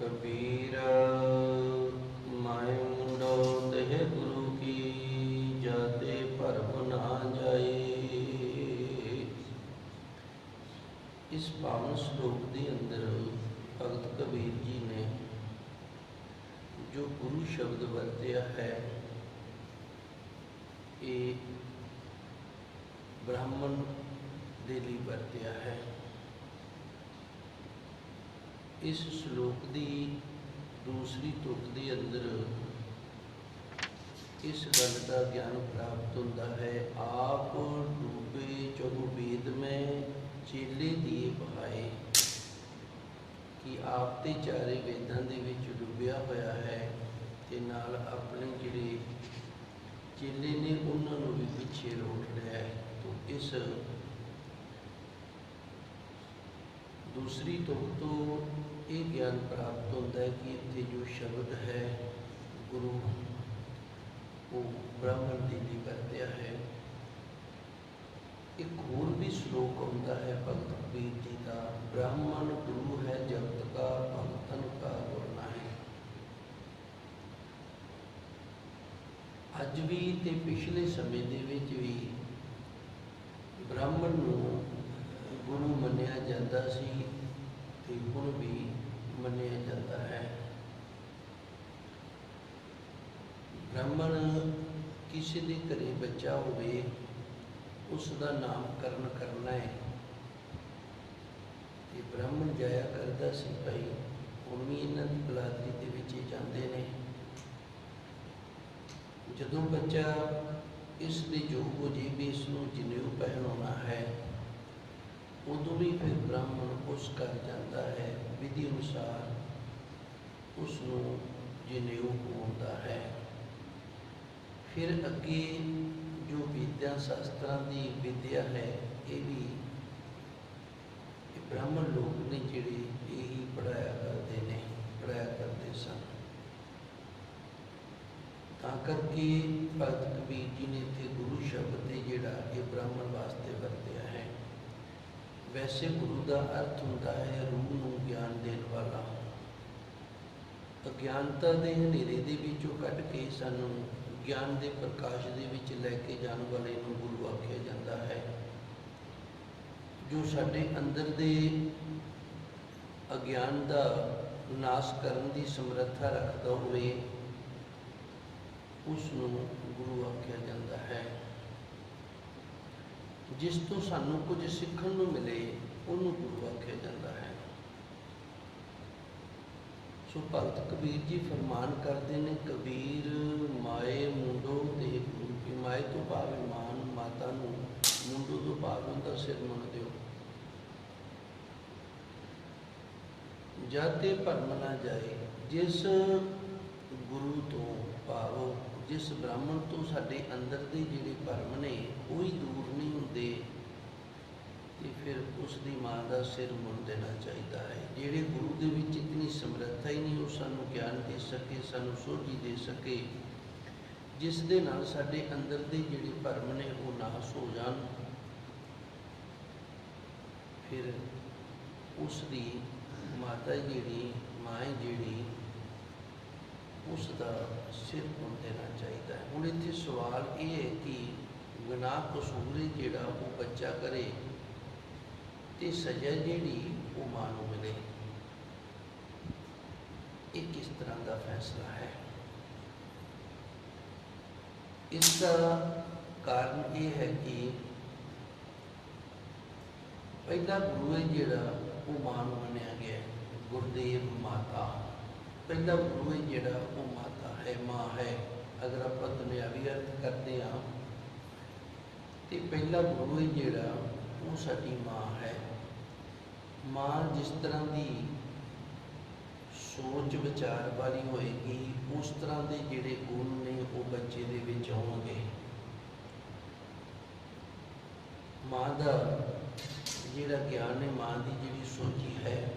ਕਬੀਰ ਮਾਇ ਮੁੰਡੋ ਤਹਿ ਗੁਰੂ ਕੀ, ਜਾਤੇ ਭਰਮ ਨਾ ਜਾਏ। ਇਸ ਪਾਵਨ ਸ਼ਲੋਕ ਦੇ ਅੰਦਰ ਭਗਤ ਕਬੀਰ ਜੀ ਨੇ ਜੋ ਗੁਰੂ ਸ਼ਬਦ ਵਰਤਿਆ ਹੈ, ਇਹ ਬ੍ਰਾਹਮਣ ਦੇ ਲਈ ਵਰਤਿਆ ਹੈ। ਇਸ ਸ਼ਲੋਕ ਦੀ ਦੂਸਰੀ ਤੁਕ ਦੇ ਅੰਦਰ ਇਸ ਗੱਲ ਦਾ ਗਿਆਨ ਪ੍ਰਾਪਤ ਹੁੰਦਾ ਹੈ। ਆਪ ਡੂਬੇ ਚਹੁ ਮੈਂ ਚੇਲੇ ਦੀਏ ਬਹਾਏ ਕਿ ਆਪ ਤੇ ਚਾਰੇ ਵੇਦਾਂ ਦੇ ਵਿੱਚ ਡੁੱਬਿਆ ਹੋਇਆ ਹੈ ਤੇ ਨਾਲ ਆਪਣੇ ਜਿਹੜੇ ਚੇਲੇ ਨੇ, ਉਹਨਾਂ ਨੂੰ ਵੀ ਪਿੱਛੇ ਰੋਟ ਲਿਆ ਹੈ। ਤੋਂ ਇਸ ਦੂਸਰੀ ਤੁਕ ਤੋਂ ਇਹ ਗਿਆਨ ਪ੍ਰਾਪਤ ਹੁੰਦਾ ਹੈ ਕਿ ਇੱਥੇ ਜੋ ਸ਼ਬਦ ਹੈ, ਗੁਰੂ ਉਹ ਬ੍ਰਾਹਮਣ ਦੀ ਦੀ ਵਰਤਿਆ ਹੈ। ਇੱਕ ਹੋਰ ਵੀ ਸ਼ਲੋਕ ਆਉਂਦਾ ਹੈ, ਭਗਤ ਕਬੀਰ ਜੀ ਦਾ, ਬ੍ਰਾਹਮਣ ਗੁਰੂ ਹੈ, ਜਗਤ ਕਾ ਭਗਤਨ ਕਾ ਗੁਰ ਨਾਹੀ। ਅੱਜ ਵੀ ਤੇ ਪਿਛਲੇ ਸਮੇਂ ਦੇ ਵਿੱਚ ਵੀ ਬ੍ਰਾਹਮਣ ਨੂੰ ਗੁਰੂ ਮੰਨਿਆ ਜਾਂਦਾ ਸੀ ਤੇ ਹੁਣ ਵੀ ਮੰਨਿਆ ਜਾਂਦਾ ਹੈ। ਬ੍ਰਾਹਮਣ ਕਿਸੇ ਦੇ ਘਰੇ ਬੱਚਾ ਹੋਵੇ ਉਸ ਦਾ ਨਾਮਕਰਨ ਕਰਨਾ ਹੈ। ਤੇ ਬ੍ਰਾਹਮਣ ਜਾਇਆ ਕਰਦਾ ਸੀ ਭਾਈ, ਹੁਣ ਇਹਨਾਂ ਦੀ ਬਲਾਦਰੀ ਦੇ ਵਿੱਚ ਹੀ ਜਾਂਦੇ ਨੇ। ਜਦੋਂ ਬੱਚਾ ਇਸ ਦੇ ਯੋਗ ਹੋ ਜੇ ਵੀ ਇਸ ਨੂੰ ਜਨੇਊ ਪਹਿਨਾਉਣਾ ਹੈ ਉਦੋਂ ਵੀ ਫਿਰ ਬ੍ਰਾਹਮਣ ਉਸ ਕਰ ਜਾਂਦਾ ਹੈ, ਵਿਧੀ ਅਨੁਸਾਰ ਉਸ ਨੂੰ ਜਨੇਊ ਪਾਉਂਦਾ ਹੈ। ਫਿਰ ਅੱਗੇ ਜੋ ਵਿਦਿਆ ਸ਼ਾਸਤਰਾਂ ਦੀ ਵਿਦਿਆ ਹੈ, ਇਹ ਵੀ ਬ੍ਰਾਹਮਣ ਲੋਕ ਨੇ ਜਿਹੜੇ ਇਹ ਹੀ ਪੜਾਇਆ ਕਰਦੇ ਨੇ ਪੜਾਇਆ ਕਰਦੇ ਸਨ। ਤਾਂ ਕਰਕੇ ਭਗਤ ਕਬੀਰ ਜੀ ਨੇ ਇੱਥੇ ਗੁਰੂ ਸ਼ਬਦ ਤੇ ਜਿਹੜਾ ਇਹ ਬ੍ਰਾਹਮਣ ਵਾਸਤੇ ਵੈਸੇ ਗੁਰੂ ਦਾ ਅਰਥ ਹੁੰਦਾ ਹੈ ਰੂਹ ਨੂੰ ਗਿਆਨ ਦੇਣ ਵਾਲਾ। ਅਗਿਆਨਤਾ ਦੇ ਹਨੇਰੇ ਦੇ ਵਿੱਚੋਂ ਕੱਢ ਕੇ ਸਾਨੂੰ ਗਿਆਨ ਦੇ ਪ੍ਰਕਾਸ਼ ਦੇ ਵਿੱਚ ਲੈ ਕੇ ਜਾਣ ਵਾਲੇ ਨੂੰ ਗੁਰੂ ਆਖਿਆ ਜਾਂਦਾ ਹੈ। ਜੋ ਸਾਡੇ ਅੰਦਰ ਦੇ ਅਗਿਆਨ ਦਾ ਨਾਸ਼ ਕਰਨ ਦੀ ਸਮਰੱਥਾ ਰੱਖਦਾ ਹੋਵੇ, ਉਸ ਨੂੰ ਗੁਰੂ ਆਖਿਆ ਜਾਂਦਾ ਹੈ। ਜਿਸ ਤੋਂ ਸਾਨੂੰ ਕੁਝ ਸਿੱਖਣ ਨੂੰ ਮਿਲੇ, ਉਹਨੂੰ ਗੁਰੂ ਆਖਿਆ ਜਾਂਦਾ ਹੈ। ਸੋ ਭਗਤ ਕਬੀਰ ਜੀ ਫਰਮਾਨ ਕਰਦੇ ਨੇ, ਕਬੀਰ ਮਾਏ ਮੁੰਡੋ ਤੇ ਗੁਰੂ ਕੀ ਮਾਏ ਤੋਂ ਭਾਵੇਂ ਮਾਨ ਮਾਤਾ ਨੂੰ, ਮੁੰਡੋ ਤੋਂ ਭਾਵ ਦਾ ਸਿਰ ਮੁੰਨ ਦਿਓ। ਜਾਤੇ ਭਰਮ ਨਾ ਜਾਏ, ਜਿਸ ਗੁਰੂ ਤੋਂ ਭਾਵ ਜਿਸ ਬ੍ਰਾਹਮਣ ਤੋਂ ਸਾਡੇ ਅੰਦਰ ਦੇ ਜਿਹੜੇ ਭਰਮ ਨੇ, ਉਹ ਹੀ ਦੂਰ ਨਹੀਂ ਹੁੰਦੇ। ਤੇ ਫਿਰ ਉਸ ਦੀ ਮਾਂ ਦਾ ਸਿਰ ਮੁੰਨ ਦੇਣਾ ਚਾਹੀਦਾ ਹੈ। ਜਿਹੜੇ ਗੁਰੂ ਦੇ ਵਿੱਚ ਇਤਨੀ ਸਮਰੱਥਾ ਹੀ ਨਹੀਂ, ਉਹ ਸਾਨੂੰ ਗਿਆਨ ਦੇ ਸਕੇ, ਸਾਨੂੰ ਸੋਝੀ ਦੇ ਸਕੇ। ਜਿਸ ਦੇ ਨਾਲ ਸਾਡੇ ਅੰਦਰ ਦੇ ਜਿਹੜੇ ਭਰਮ ਨੇ, ਉਹ ਨਾਸ ਹੋ ਜਾਣ। ਫਿਰ ਉਸ ਦੀ ਮਾਤਾ ਜਿਹੜੀ, ਮਾਂ ਜਿਹੜੀ ਉਸ ਦਾ ਸਿਰ ਮੁੰਨ ਦੇਣਾ ਚਾਹੀਦਾ ਹੈ। ਹੁਣ ਇੱਥੇ ਸਵਾਲ ਇਹ ਹੈ ਕਿ ਗੁਨਾਹ ਕਸੂਰ ਹੈ ਜਿਹੜਾ ਉਹ ਬੱਚਾ ਕਰੇ ਤੇ ਸਜ਼ਾ ਜਿਹੜੀ ਉਹ ਮਾਂ ਨੂੰ ਮਿਲੇ। ਇਹ ਕਿਸ ਤਰ੍ਹਾਂ ਦਾ ਫੈਸਲਾ ਹੈ? ਇਸ ਦਾ ਕਾਰਨ ਇਹ ਹੈ ਕਿ ਪਹਿਲਾ ਗੁਰੂ ਹੈ ਜਿਹੜਾ ਉਹ ਮਾਂ ਨੂੰ ਮੰਨਿਆ ਗਿਆ ਗੁਰਦੇਵ ਮਾਤਾ। ਪਹਿਲਾ ਗੁਰੂ ਹੈ ਜਿਹੜਾ ਉਹ ਮਾਤਾ ਹੈ, ਮਾਂ ਹੈ। ਅਗਰ ਆਪਾਂ ਦੁਨਿਆਵੀ ਅਰਥ ਕਰਦੇ ਹਾਂ, ਤੇ ਪਹਿਲਾ ਗੁਰੂ ਹੈ ਜਿਹੜਾ ਉਹ ਸਾਡੀ ਮਾਂ ਹੈ। ਮਾਂ ਜਿਸ ਤਰ੍ਹਾਂ ਦੀ ਸੋਚ ਵਿਚਾਰ ਵਾਲੀ ਹੋਏਗੀ, ਉਸ ਤਰ੍ਹਾਂ ਦੇ ਜਿਹੜੇ ਗੁਣ ਨੇ ਉਹ ਬੱਚੇ ਦੇ ਵਿੱਚ ਆਉਣਗੇ। ਮਾਂ ਦਾ ਜਿਹੜਾ ਗਿਆਨ ਹੈ, ਮਾਂ ਦੀ ਜਿਹੜੀ ਸੋਚੀ ਹੈ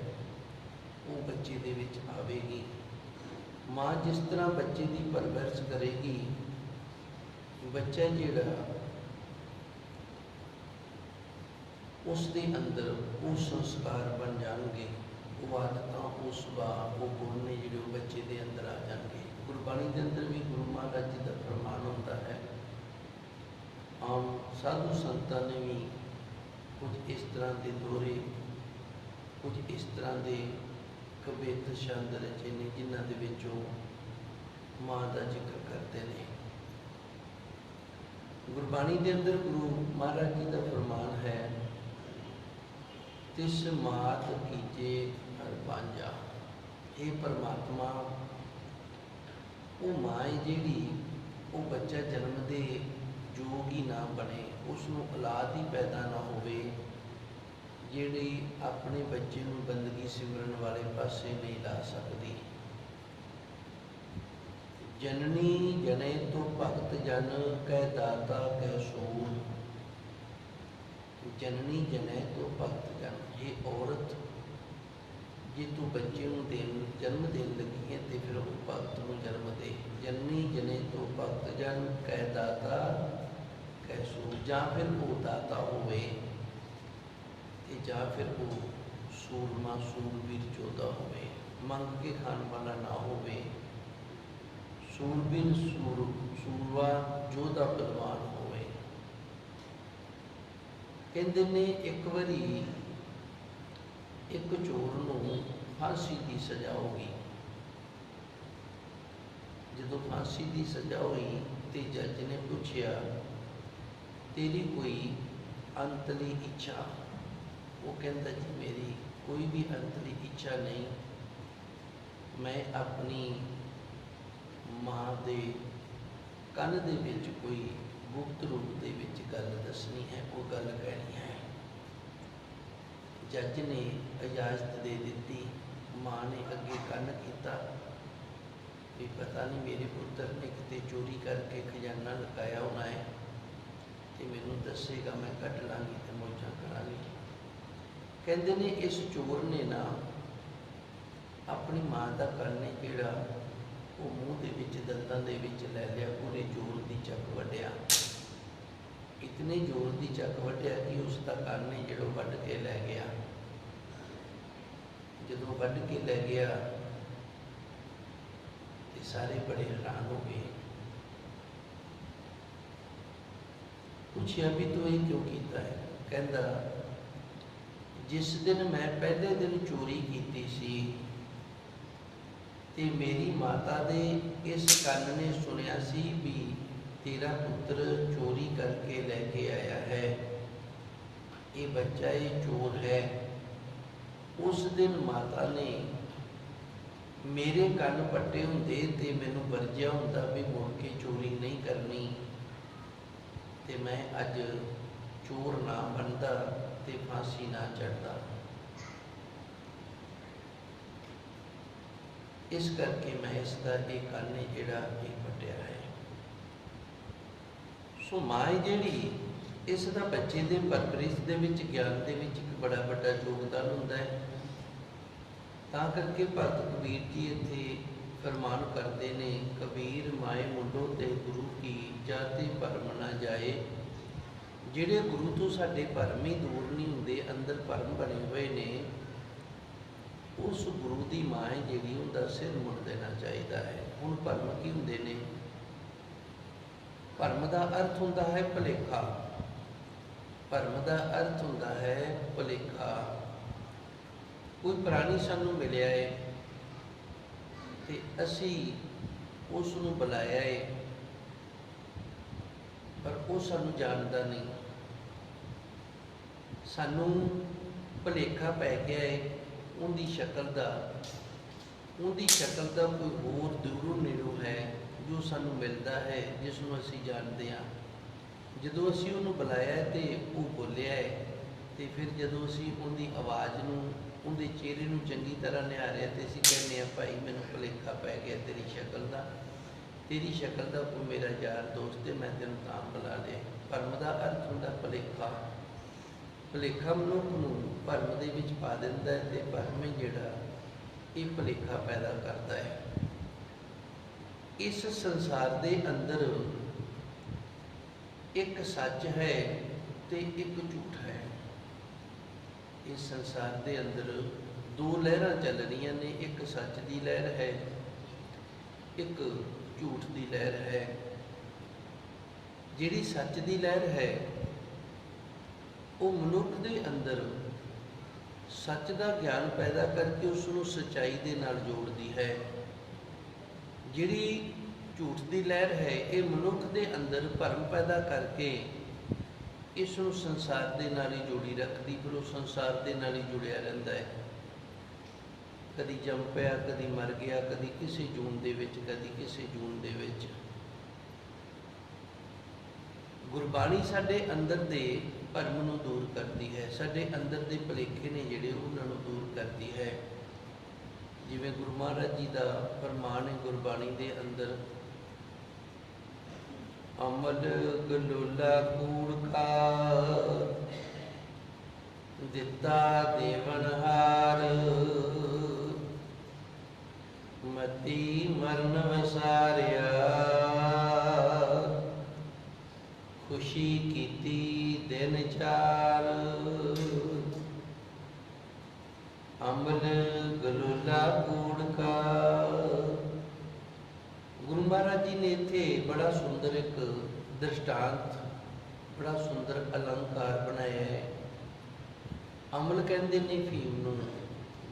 ਉਹ ਬੱਚੇ ਦੇ ਵਿੱਚ ਆਵੇਗੀ। ਮਾਂ ਜਿਸ ਤਰ੍ਹਾਂ ਬੱਚੇ ਦੀ ਪਰਵਰਿਸ਼ ਕਰੇਗੀ, ਬੱਚਾ ਜਿਹੜਾ ਉਸ ਦੇ ਅੰਦਰ ਉਹ ਸੰਸਕਾਰ ਬਣ ਜਾਣਗੇ। ਉਹ ਬਾਅਦ ਤਾਂ ਉਸ ਸੁਭਾਅ, ਉਹ ਗੁਣ ਨੇ ਜਿਹੜੇ ਉਹ ਬੱਚੇ ਦੇ ਅੰਦਰ ਆ ਜਾਣਗੇ। ਗੁਰਬਾਣੀ ਦੇ ਅੰਦਰ ਵੀ ਗੁਰੂ ਮਹਾਰਾਜ ਜੀ ਦਾ ਫਰਮਾਨ ਹੁੰਦਾ ਹੈ, ਆਮ ਸਾਧੂ ਸੰਤਾਂ ਨੇ ਵੀ ਕੁਝ ਇਸ ਤਰ੍ਹਾਂ ਦੇ ਦੋਰੇ, ਕੁਝ ਇਸ ਤਰ੍ਹਾਂ ਦੇ ਕਵਿਤ ਛੰਦ ਰਚੇ ਨੇ ਜਿਨ੍ਹਾਂ ਦੇ ਵਿੱਚੋਂ ਮਾਂ ਦਾ ਜ਼ਿਕਰ ਕਰਦੇ ਨੇ। ਗੁਰਬਾਣੀ ਦੇ ਅੰਦਰ ਗੁਰੂ ਮਹਾਰਾਜ ਜੀ ਦਾ ਫਰਮਾਨ ਹੈ, ਤਿਸ ਮਾਤ ਕੀਜੇ ਹਰ ਬਾਂਝਾ ਇਹ ਪਰਮਾਤਮਾ, ਉਹ ਮਾਂ ਜਿਹੜੀ, ਉਹ ਬੱਚਾ ਜਨਮ ਦੇ ਯੋਗ ਹੀ ਨਾ ਬਣੇ ਉਸ ਨੂੰ ਔਲਾਦ ਹੀ ਪੈਦਾ ਨਾ ਹੋਵੇ। ਜਿਹੜੀ ਆਪਣੇ ਬੱਚੇ ਨੂੰ ਬੰਦਗੀ ਸਿਮਰਨ ਵਾਲੇ ਪਾਸੇ ਨਹੀਂ ਲਾ ਸਕਦੀ। ਜਨਨੀ ਜਨੇ ਤੋਂ ਭਗਤ ਜਨ, ਕਹਿ ਦਾਤਾ, ਕਹਿ ਸੂਰ ਜਨਨੀ ਜਨੇ ਤੋਂ ਭਗਤ ਜਨ ਇਹ ਔਰਤ, ਜੇ ਤੂੰ ਬੱਚੇ ਨੂੰ ਦੇਣ, ਜਨਮ ਦੇਣ ਲੱਗੀ ਹੈ ਤੇ ਫਿਰ ਉਹ ਭਗਤ ਨੂੰ ਜਨਮ ਦੇ। ਜਨਨੀ ਜਨੇ ਤੋਂ ਭਗਤ ਜਨ, ਕਹਿ ਦਾਤਾ, ਕਹਿ ਸੂਰ ਜਾਂ ਫਿਰ ਉਹ ਦਾਤਾ ਹੋਵੇ। ਤੇ ਜਾਂ ਫਿਰ ਉਹ ਸੂਰਮਾ ਸੂਰਬੀਰ ਚੋਦਾ ਹੋਵੇ, ਮੰਗ ਕੇ ਖਾਣ ਵਾਲਾ ਨਾ ਹੋਵੇ। ਸੂਰਬੀਰ ਸੂਰ, ਸੂਰਵਾ ਜੋਧਾ ਬਲਵਾਨ ਹੋਵੇ। ਕਹਿੰਦੇ ਨੇ ਇੱਕ ਵਾਰੀ ਇੱਕ ਚੋਰ ਨੂੰ ਫਾਂਸੀ ਦੀ ਸਜ਼ਾ ਹੋ ਗਈ। ਜਦੋਂ ਫਾਂਸੀ ਦੀ ਸਜ਼ਾ ਹੋਈ ਤੇ ਜੱਜ ਨੇ ਪੁੱਛਿਆ, ਤੇਰੀ ਕੋਈ ਅੰਤਲੀ ਇੱਛਾ? ਉਹ ਕਹਿੰਦਾ ਜੀ, ਮੇਰੀ ਕੋਈ ਵੀ ਅੰਤਰੀ ਇੱਛਾ ਨਹੀਂ। ਮੈਂ ਆਪਣੀ ਮਾਂ ਦੇ ਕੰਨ ਦੇ ਵਿੱਚ ਕੋਈ ਗੁਪਤ ਰੂਪ ਦੇ ਵਿੱਚ ਗੱਲ ਦੱਸਣੀ ਹੈ, ਉਹ ਗੱਲ ਕਹਿਣੀ ਹੈ। ਜੱਜ ਨੇ ਇਜਾਜ਼ਤ ਦੇ ਦਿੱਤੀ। ਮਾਂ ਨੇ ਅੱਗੇ ਕੰਨ ਕੀਤਾ। ਵੀ ਪਤਾ ਨਹੀਂ ਮੇਰੇ ਪੁੱਤਰ ਨੇ ਕਿਤੇ ਚੋਰੀ ਕਰਕੇ ਖਜ਼ਾਨਾ ਲਗਾਇਆ ਹੋਣਾ ਹੈ ਤੇ ਮੈਨੂੰ ਦੱਸੇਗਾ, ਮੈਂ ਕੱਢ ਲਾਂਗੀ ਤੇ ਮੌਜਾਂ ਕਰਾਂਗੀ। ਕਹਿੰਦੇ ਨੇ ਇਸ ਚੋਰ ਨੇ ਨਾ ਆਪਣੀ ਮਾਂ ਦਾ ਕੰਨ ਨੇ ਜਿਹੜਾ ਉਹ ਮੂੰਹ ਦੇ ਵਿੱਚ, ਦੰਦਾਂ ਦੇ ਵਿੱਚ ਲੈ ਲਿਆ, ਉਹਨੇ ਜ਼ੋਰ ਦੀ ਚੱਕ ਵੱਢਿਆ। ਇਤਨੇ ਜ਼ੋਰ ਦੀ ਚੱਕ ਵੱਢਿਆ ਕਿ ਉਸ ਦਾ ਕੰਨ ਜਿਹੜਾ ਵੱਢ ਕੇ ਲੈ ਗਿਆ। ਜਦੋਂ ਵੱਢ ਕੇ ਲੈ ਗਿਆ ਤੇ ਸਾਰੇ ਬੜੇ ਹੈਰਾਨ ਹੋ ਗਏ। ਪੁੱਛਿਆ ਵੀ ਤੂੰ ਇਹ ਕਿਉਂ ਕੀਤਾ ਹੈ? ਕਹਿੰਦਾ ਜਿਸ ਦਿਨ ਮੈਂ ਪਹਿਲੇ ਦਿਨ ਚੋਰੀ ਕੀਤੀ ਸੀ ਤੇ ਮੇਰੀ ਮਾਤਾ ਦੇ ਇਸ ਕੰਨ ਨੇ ਸੁਣਿਆ ਸੀ ਵੀ ਤੇਰਾ ਪੁੱਤਰ ਚੋਰੀ ਕਰਕੇ ਲੈ ਕੇ ਆਇਆ ਹੈ। ਇਹ ਬੱਚਾ ਇਹ ਚੋਰ ਹੈ। ਉਸ ਦਿਨ ਮਾਤਾ ਨੇ ਮੇਰੇ ਕੰਨ ਪੱਟੇ ਹੁੰਦੇ ਤੇ ਮੈਨੂੰ ਵਰਜਿਆ ਹੁੰਦਾ ਵੀ ਮੁੜ ਕੇ ਚੋਰੀ ਨਹੀਂ ਕਰਨੀ। ਤੇ ਮੈਂ ਅੱਜ ਚੋਰ ਨਾ ਬਣਦਾ। ਤੇ ਫਾਂਸੀ ਨਾ ਚੜਦਾ ਇਸ ਕਰਕੇ ਮੈਂ ਇਸ ਦਾ ਇਹ ਕੰਨ ਜਿਹੜਾ ਇਹ ਪਟਿਆ ਹੈ। ਸੋ ਮਾਂ ਜਿਹੜੀ, ਇਸ ਦਾ ਬੱਚੇ ਦੇ ਪਰਵਰਿਸ਼ ਦੇ ਵਿੱਚ, ਗਿਆਨ ਦੇ ਵਿੱਚ ਇੱਕ ਬੜਾ ਵੱਡਾ ਯੋਗਦਾਨ ਹੁੰਦਾ ਹੈ। ਤਾਂ ਕਰਕੇ ਭਗਤ ਕਬੀਰ ਜੀ ਇੱਥੇ ਫਰਮਾਨ ਕਰਦੇ ਨੇ, ਕਬੀਰ, ਮਾਏ ਮੁੰਡੋ ਤੇ ਗੁਰੂ ਕੀ ਜਾਤੇ ਭਰਮ ਨਾ ਜਾਏ। ਜਿਹੜੇ ਗੁਰੂ ਤੋਂ ਸਾਡੇ ਭਰਮ ਹੀ ਦੂਰ ਨਹੀਂ ਹੁੰਦੇ, ਅੰਦਰ ਭਰਮ ਬਣੇ ਹੋਏ ਨੇ, ਉਸ ਗੁਰੂ ਦੀ ਮਾਂ ਹੈ ਜਿਹੜੀ ਉਹਦਾ ਸਿਰ ਮੁੜ ਦੇਣਾ ਚਾਹੀਦਾ ਹੈ। ਹੁਣ ਭਰਮ ਕੀ ਹੁੰਦੇ ਨੇ? ਭਰਮ ਦਾ ਅਰਥ ਹੁੰਦਾ ਹੈ ਭਲੇਖਾ। ਭਰਮ ਦਾ ਅਰਥ ਹੁੰਦਾ ਹੈ ਭਲੇਖਾ। ਕੋਈ ਪ੍ਰਾਣੀ ਸਾਨੂੰ ਮਿਲਿਆ ਹੈ ਤੇ ਅਸੀਂ ਉਸ ਨੂੰ ਬੁਲਾਇਆ ਹੈ ਪਰ ਉਹ ਸਾਨੂੰ ਜਾਣਦਾ ਨਹੀਂ। ਸਾਨੂੰ ਭਲੇਖਾ ਪੈ ਗਿਆ ਹੈ ਉਹਦੀ ਸ਼ਕਲ ਦਾ। ਉਹਦੀ ਸ਼ਕਲ ਦਾ ਕੋਈ ਹੋਰ ਦੂਰੋਂ ਨੇੜੋਂ ਹੈ ਜੋ ਸਾਨੂੰ ਮਿਲਦਾ ਹੈ, ਜਿਸ ਨੂੰ ਅਸੀਂ ਜਾਣਦੇ ਹਾਂ। ਜਦੋਂ ਅਸੀਂ ਉਹਨੂੰ ਬੁਲਾਇਆ ਤੇ ਉਹ ਬੋਲਿਆ ਹੈ ਤੇ ਫਿਰ ਜਦੋਂ ਅਸੀਂ ਉਹਦੀ ਆਵਾਜ਼ ਨੂੰ, ਉਹਦੇ ਚਿਹਰੇ ਨੂੰ ਚੰਗੀ ਤਰ੍ਹਾਂ ਨਿਹਾਰਿਆ ਤੇ ਅਸੀਂ ਕਹਿੰਦੇ ਆ ਭਾਈ, ਮੈਨੂੰ ਭੁਲੇਖਾ ਪੈ ਗਿਆ ਤੇਰੀ ਸ਼ਕਲ ਦਾ। ਤੇਰੀ ਸ਼ਕਲ ਦਾ ਕੋਈ ਮੇਰਾ ਯਾਰ ਦੋਸਤ ਹੈ ਮੈਂ ਤੈਨੂੰ ਤਾਂ ਬੁਲਾ ਲਿਆ। ਭਰਮ ਦਾ ਅਰਥ ਹੁੰਦਾ ਭੁਲੇਖਾ। ਭੁਲੇਖਾ ਮਨੁੱਖ ਨੂੰ ਭਰਮ ਦੇ ਵਿੱਚ ਪਾ ਦਿੰਦਾ ਹੈ ਤੇ ਭਰਮ ਹੀ ਜਿਹੜਾ ਇਹ ਭੁਲੇਖਾ ਪੈਦਾ ਕਰਦਾ ਹੈ। ਇਸ ਸੰਸਾਰ ਦੇ ਅੰਦਰ ਇੱਕ ਸੱਚ ਹੈ ਤੇ ਇੱਕ ਝੂਠ ਹੈ। ਇਸ ਸੰਸਾਰ ਦੇ ਅੰਦਰ ਦੋ ਲਹਿਰਾਂ ਚੱਲ ਰਹੀਆਂ ਨੇ, ਇੱਕ ਸੱਚ ਦੀ ਲਹਿਰ ਹੈ, ਇੱਕ ਝੂਠ ਦੀ ਲਹਿਰ ਹੈ। ਜਿਹੜੀ ਸੱਚ ਦੀ ਲਹਿਰ ਹੈ ਉਹ ਮਨੁੱਖ ਦੇ ਅੰਦਰ ਸੱਚ ਦਾ ਗਿਆਨ ਪੈਦਾ ਕਰਕੇ ਉਸ ਨੂੰ ਸਚਾਈ ਦੇ ਨਾਲ ਜੋੜਦੀ ਹੈ। ਜਿਹੜੀ ਝੂਠ ਦੀ ਲਹਿਰ ਹੈ, ਇਹ ਮਨੁੱਖ ਦੇ ਅੰਦਰ ਭਰਮ ਪੈਦਾ ਕਰਕੇ ਇਸ ਨੂੰ ਸੰਸਾਰ ਦੇ ਨਾਲ ਹੀ ਜੋੜੀ ਰੱਖਦੀ ਪਰ ਉਹ ਸੰਸਾਰ ਦੇ ਨਾਲ ਹੀ ਜੁੜਿਆ ਰਹਿੰਦਾ ਹੈ। ਕਦੀ ਜੰਮ ਪਿਆ, ਕਦੀ ਮਰ ਗਿਆ, ਕਦੀ ਕਿਸੇ ਜੂਨ ਦੇ ਵਿੱਚ, ਕਦੀ ਕਿਸੇ ਜੂਨ ਦੇ ਵਿੱਚ। ਗੁਰਬਾਣੀ ਸਾਡੇ ਅੰਦਰ ਦੇ ਭਰਮ ਨੂੰ ਦੂਰ ਕਰਦੀ ਹੈ, ਸਾਡੇ ਅੰਦਰ ਦੇ ਭੁਲੇਖੇ ਨੇ ਜਿਹੜੇ ਉਹਨਾਂ ਨੂੰ ਦੂਰ ਕਰਦੀ ਹੈ। ਜਿਵੇਂ ਗੁਰੂ ਮਹਾਰਾਜ ਜੀ ਦਾ ਫਰਮਾਨ ਹੈ, ਗੁਰਬਾਣੀ ਦੇ ਅੰਦਰ, ਅਮਲ ਗਲੋਲਾ ਕੂੜ ਕਾ, ਦਿੱਤਾ ਦੇਵਨਹਾਰ ਮਤੀ ਮਰਨ ਵਸਾਰਿਆ। ਖੁਸ਼ੀ ਕੀਤੀ ਦਿਨ ਚਾਰ। ਅਮਲ ਗਲੋਲਾ ਕੂੜ ਕਾ ਗੁਰੂ ਮਹਾਰਾਜ ਜੀ ਨੇ ਇੱਥੇ ਬੜਾ ਸੁੰਦਰ ਇੱਕ ਦ੍ਰਿਸ਼ਟਾਂਤ, ਬੜਾ ਸੁੰਦਰ ਅਲੰਕਾਰ ਬਣਾਇਆ ਹੈ। ਅਮਲ ਕਹਿੰਦੇ ਨੇ ਫੀਮ ਨੂੰ,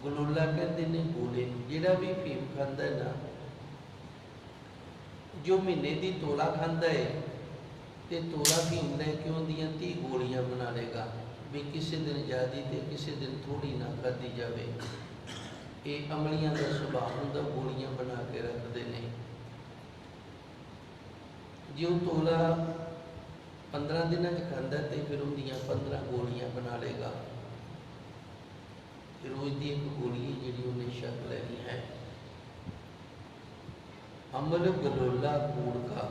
ਗਲੋਲਾ ਕਹਿੰਦੇ ਨੇ ਗੋਲੇ ਨੂੰ ਜਿਹੜਾ ਵੀ ਫੀਮ ਖਾਂਦਾ ਹੈ ਨਾ, ਜੋ ਮਹੀਨੇ ਦੀ ਤੋਲਾ ਖਾਂਦਾ ਹੈ ਤੇ ਤੋਲਾ ਫੀਮ ਲੈ ਕੇ ਉਹਦੀਆਂ 30 ਗੋਲੀਆਂ ਬਣਾ ਲੇਗਾ ਵੀ ਕਿਸੇ ਦਿਨ ਜ਼ਿਆਦੀ ਤੇ ਕਿਸੇ ਦਿਨ ਥੋੜੀ ਨਾ ਖਾਧੀ ਜਾਵੇ। ਇਹ ਅਮਲੀਆਂ ਦਾ ਸੁਭਾਅ ਹੁੰਦਾ ਗੋਲੀਆਂ ਬਣਾ ਕੇ ਰੱਖਦੇ ਨੇ। ਜੇ ਉਹ ਤੋਲਾ 15 ਦਿਨਾਂ ਚ ਖਾਂਦਾ ਤੇ ਫਿਰ ਉਹਦੀਆਂ 15 ਗੋਲੀਆਂ ਬਣਾ ਲੇਗਾ ਰੋਜ਼ ਦੀ ਇੱਕ ਗੋਲੀ ਜਿਹੜੀ ਉਹਨੇ ਛਕ ਲੈਣੀ ਹੈ। ਅਮਲ ਗਲੋਲਾ ਕੂੜ ਕਾ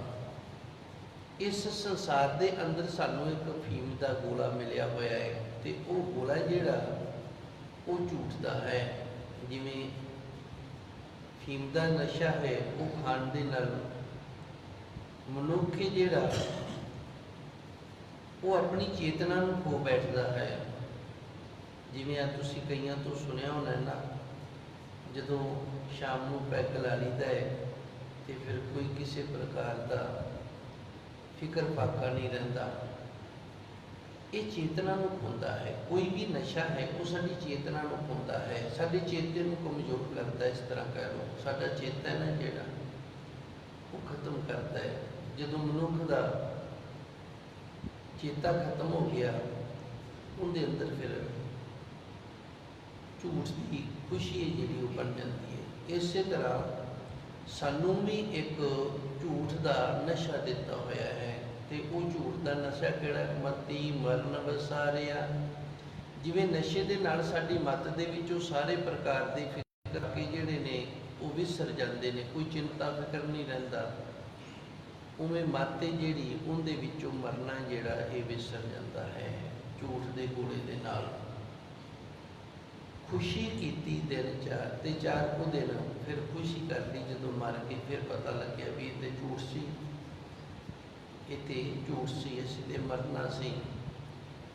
ਇਸ ਸੰਸਾਰ ਦੇ ਅੰਦਰ ਸਾਨੂੰ ਇੱਕ ਫੀਮ ਦਾ ਗੋਲਾ ਮਿਲਿਆ ਹੋਇਆ ਹੈ ਤੇ ਉਹ ਗੋਲਾ ਜਿਹੜਾ, ਉਹ ਝੂਠ ਦਾ ਹੈ। ਜਿਵੇਂ ਫੀਮ ਦਾ ਨਸ਼ਾ ਹੈ, ਉਹ ਖਾਣ ਦੇ ਨਾਲ ਮਨੁੱਖ ਜਿਹੜਾ, ਉਹ ਆਪਣੀ ਚੇਤਨਾ ਨੂੰ ਖੋ ਬੈਠਦਾ ਹੈ। ਜਿਵੇਂ ਆ ਤੁਸੀਂ ਕਈਆਂ ਤੋਂ ਸੁਣਿਆ ਹੋਣਾ ਨਾ, ਜਦੋਂ ਸ਼ਾਮ ਨੂੰ ਪੈਗ ਲਾ ਲਈਦਾ ਹੈ ਤੇ ਫਿਰ ਕੋਈ ਕਿਸੇ ਪ੍ਰਕਾਰ ਦਾ ਫਿਕਰ ਫਾਕਾ ਨਹੀਂ ਰਹਿੰਦਾ। ਇਹ ਚੇਤਨਾ ਨੂੰ ਖੁੰਦਾ ਹੈ। ਕੋਈ ਵੀ ਨਸ਼ਾ ਹੈ, ਉਹ ਸਾਡੀ ਚੇਤਨਾ ਨੂੰ ਖੁੰਦਾ ਹੈ। ਸਾਡੀ ਚੇਤੇ ਨੂੰ ਕਮਜ਼ੋਰ ਕਰਦਾ ਇਸ ਤਰ੍ਹਾਂ ਕਹਿ ਲਓ। ਸਾਡਾ ਚੇਤਨ ਹੈ ਜਿਹੜਾ, ਉਹ ਖਤਮ ਕਰਦਾ ਹੈ। ਜਦੋਂ ਮਨੁੱਖ ਦਾ ਚੇਤਾ ਖਤਮ ਹੋ ਗਿਆ, ਉਹਦੇ ਅੰਦਰ ਫਿਰ ਝੂਠ ਦੀ ਖੁਸ਼ੀ ਹੈ ਜਿਹੜੀ ਉਹ ਬਣ ਜਾਂਦੀ ਹੈ। ਇਸੇ ਤਰ੍ਹਾਂ ਸਾਨੂੰ ਵੀ ਇੱਕ ਝੂਠ ਦਾ ਨਸ਼ਾ ਦਿੱਤਾ ਹੋਇਆ ਹੈ ਤੇ ਉਹ ਝੂਠ ਦਾ ਨਸ਼ਾ ਕਿਹੜਾ? ਮਤੀ, ਮਰਨ, ਵਸਾਰਿਆ। ਜਿਵੇਂ ਨਸ਼ੇ ਦੇ ਨਾਲ ਸਾਡੀ ਮੱਤ ਦੇ ਵਿੱਚੋਂ ਸਾਰੇ ਪ੍ਰਕਾਰ ਦੇ ਫਿਕਰ ਕੇ ਜਿਹੜੇ ਨੇ, ਉਹ ਵਿਸਰ ਜਾਂਦੇ ਨੇ। ਕੋਈ ਚਿੰਤਾ, ਫਿਕਰ ਨਹੀਂ ਰਹਿੰਦਾ। ਉਵੇਂ ਮਾਤੇ ਜਿਹੜੀ, ਉਹਦੇ ਵਿੱਚੋਂ ਮਰਨਾ ਜਿਹੜਾ, ਇਹ ਵਿਸਰ ਜਾਂਦਾ ਹੈ ਝੂਠ ਦੇ ਗੋਲੇ ਦੇ ਨਾਲ। ਖੁਸ਼ੀ ਕੀਤੀ ਦਿਨ ਚਾਰ ਤੇ ਚਾਰ ਕੁ ਦਿਨ ਫਿਰ ਖੁਸ਼ੀ ਕਰਦੀ ਜਦੋਂ ਮਰ ਕੇ ਫਿਰ ਪਤਾ ਲੱਗਿਆ ਵੀ ਇਹ ਤੇ ਝੂਠ ਸੀ। ਇਹ ਤੇ ਝੂਠ ਸੀ, ਅਸੀਂ ਤੇ ਮਰਨਾ ਸੀ।